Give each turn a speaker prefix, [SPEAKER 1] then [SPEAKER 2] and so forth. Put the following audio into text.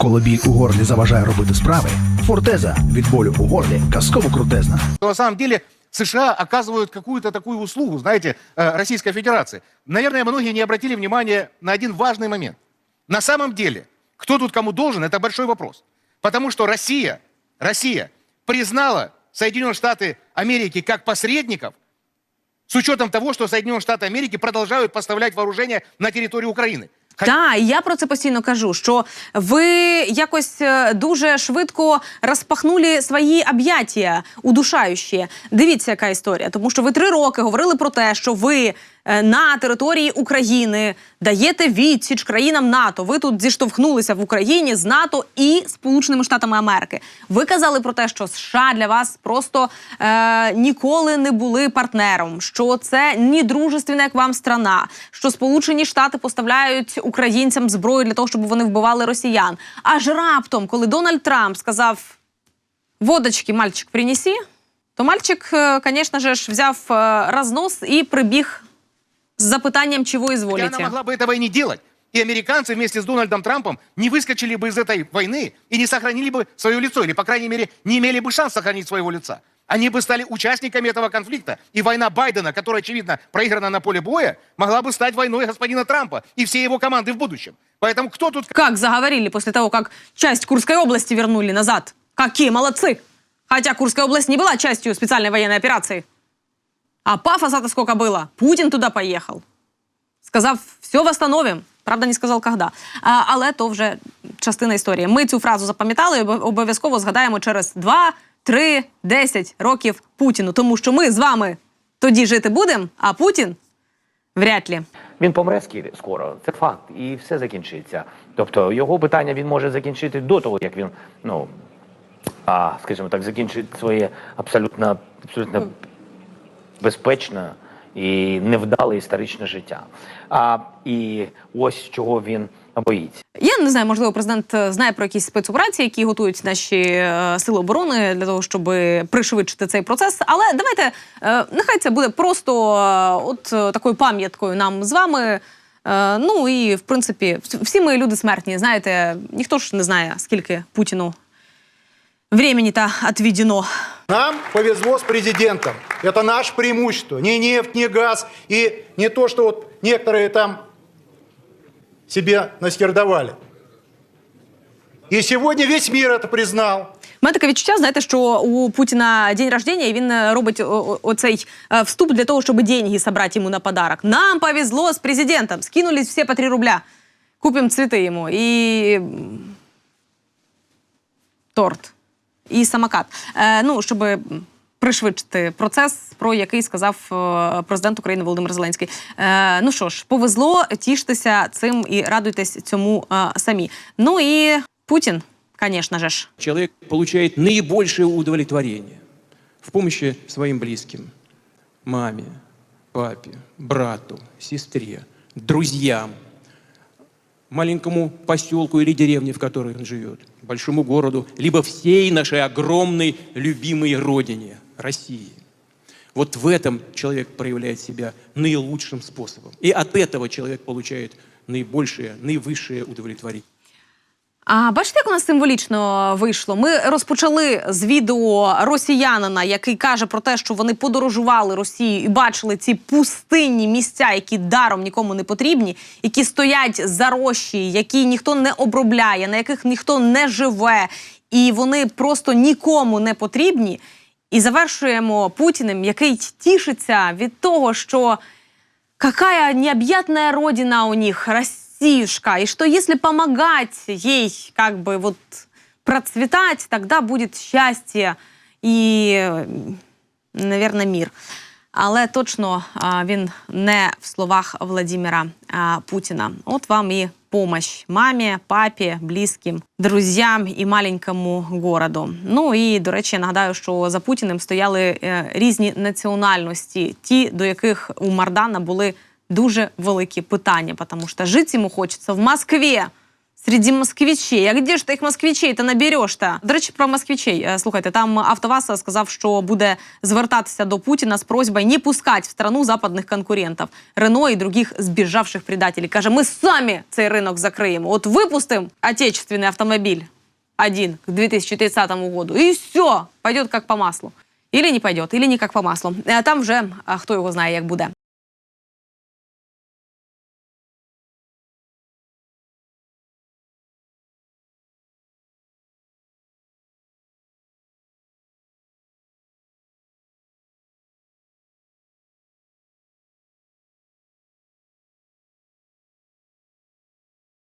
[SPEAKER 1] Коли біль у горлі заважає робити справи, фортеза від болю у горлі казково крутезна.
[SPEAKER 2] На самом деле США оказывают какую-то такую услугу, знаете, э, Российской Федерации. Наверное, многие не обратили внимания на один важный момент. На самом деле, кто тут кому должен, это большой вопрос. Потому что Россия, Россия признала Соединенные Штаты Америки как посредников с учетом того, что Соединенные Штаты Америки продолжают поставлять вооружение на территорию Украины.
[SPEAKER 3] Так, і я про це постійно кажу, що ви якось е, дуже швидко розпахнули свої об'яття удушаючі. Дивіться, яка історія. Тому що ви три роки говорили про те, що ви на території України даєте відсіч країнам НАТО. Ви тут зіштовхнулися в Україні з НАТО і Сполученими Штатами Америки. Ви казали про те, що США для вас просто е, ніколи не були партнером, що це ні дружественна, як вам страна, що Сполучені Штати поставляють українцям зброю для того, щоб вони вбивали росіян. Аж раптом, коли Дональд Трамп сказав водочки, мальчик, принеси, то мальчик, е, звісно ж, взяв е, рознос і прибіг з запитанням, чого
[SPEAKER 2] Хотя
[SPEAKER 3] ізволіте.
[SPEAKER 2] она могла бы этого и не делать. И американцы вместе с Дональдом Трампом не выскочили бы из этой войны и не сохранили бы свое лицо, или, по крайней мере, не имели бы шанс сохранить своего лица. Они бы стали участниками этого конфликта. И война Байдена, которая, очевидно, проиграна на поле боя, могла бы стать войной господина Трампа и всей его команды в будущем. Поэтому кто тут
[SPEAKER 3] Как заговорили после того, как часть Курской области вернули назад? Какие молодцы! Хотя Курская область не была частью специальной военной операции. А пафоса-то сколько было? Путин туда поехал. Сказав, все восстановим. Правда, не сказав, когда. А, але то вже частина історії. Ми цю фразу запам'ятали і обов'язково згадаємо через 2, 3, 10 років Путіну. Тому що ми з вами тоді жити будемо, а Путін вряд ли.
[SPEAKER 4] Він помре скоро, це факт, і все закінчиться. Тобто його питання він може закінчити до того, як він, ну а, скажімо так, закінчить своє абсолютно, абсолютно безпечне і невдале історичне життя. А і ось чого він боїться.
[SPEAKER 3] Я не знаю, можливо, президент е, знає про якісь спецоперації, які готують наші е, сили оборони для того, щоб пришвидшити цей процес. Але давайте е, нехай це буде просто е, от е, такою пам'яткою нам з вами. Е, ну і в принципі, всі ми люди смертні. Знаєте, ніхто ж не знає, скільки Путіну времени-то отведено.
[SPEAKER 5] Нам повезло с президентом. Это наше преимущество. Ни нефть, ни газ. И не то, что вот некоторые там себе наскердовали. И сегодня весь мир это признал.
[SPEAKER 3] У мене таке відчуття, знаєте, що у Путіна день рождения, і він е, робить о- о- оцей е, вступ для того, щоб деньги собрати йому на подарок. Нам повезло з президентом. Скинулись всі по 3 рубля. Купимо цвіти йому. І м, торт. І самокат. Е, ну, щоб пришвидшити процес, про який сказав е, президент України Володимир Зеленський. Е, ну що ж, повезло, тіштеся цим і радуйтесь цьому е, самі. Ну і Путін, звісно ж.
[SPEAKER 6] человек получает наибольшее удовлетворение в помощи своим близким, маме, папе, брату, сестре, друзьям, маленькому поселку или деревне, в которой он живет, большому городу, либо всей нашей огромной любимой родине, России. Вот в этом человек проявляет себя наилучшим способом. И от этого человек получает наибольшее, наивысшее удовлетворение.
[SPEAKER 3] А бачите, як у нас символічно вийшло? Ми розпочали з відео росіянина, який каже про те, що вони подорожували Росію і бачили ці пустинні місця, які даром нікому не потрібні, які стоять зарощі, які ніхто не обробляє, на яких ніхто не живе, і вони просто нікому не потрібні. І завершуємо Путіним, який тішиться від того, що какая необъятная родина у них, Россиюшка, и что если помогать ей как бы вот процветать, тогда будет счастье и, наверное, мир. Але точно він не в словах Владимира Путіна. От вам і помощь мамі, папі, близьким, друзям і маленькому городу. Ну і до речі, нагадаю, що за Путіним стояли е, різні національності, ті, до яких у Мардана були дуже великі питання, тому що жити йому хочеться в Москві. среди москвичей. А где ж ти їх москвичей-то набереш-то? До речі, про москвичей. Е, Слухайте, там АвтоВАЗ сказав, що буде звертатися до Путіна з просьбою не пускати в страну западних конкурентів Рено і других збіжавших предателей. Каже, ми самі цей ринок закриємо. От випустимо отечественний автомобіль один к 2030 году, і все, пойдет как по маслу. Или не пойдет, или не как по маслу. Е, Там вже а, хто його знає, як буде.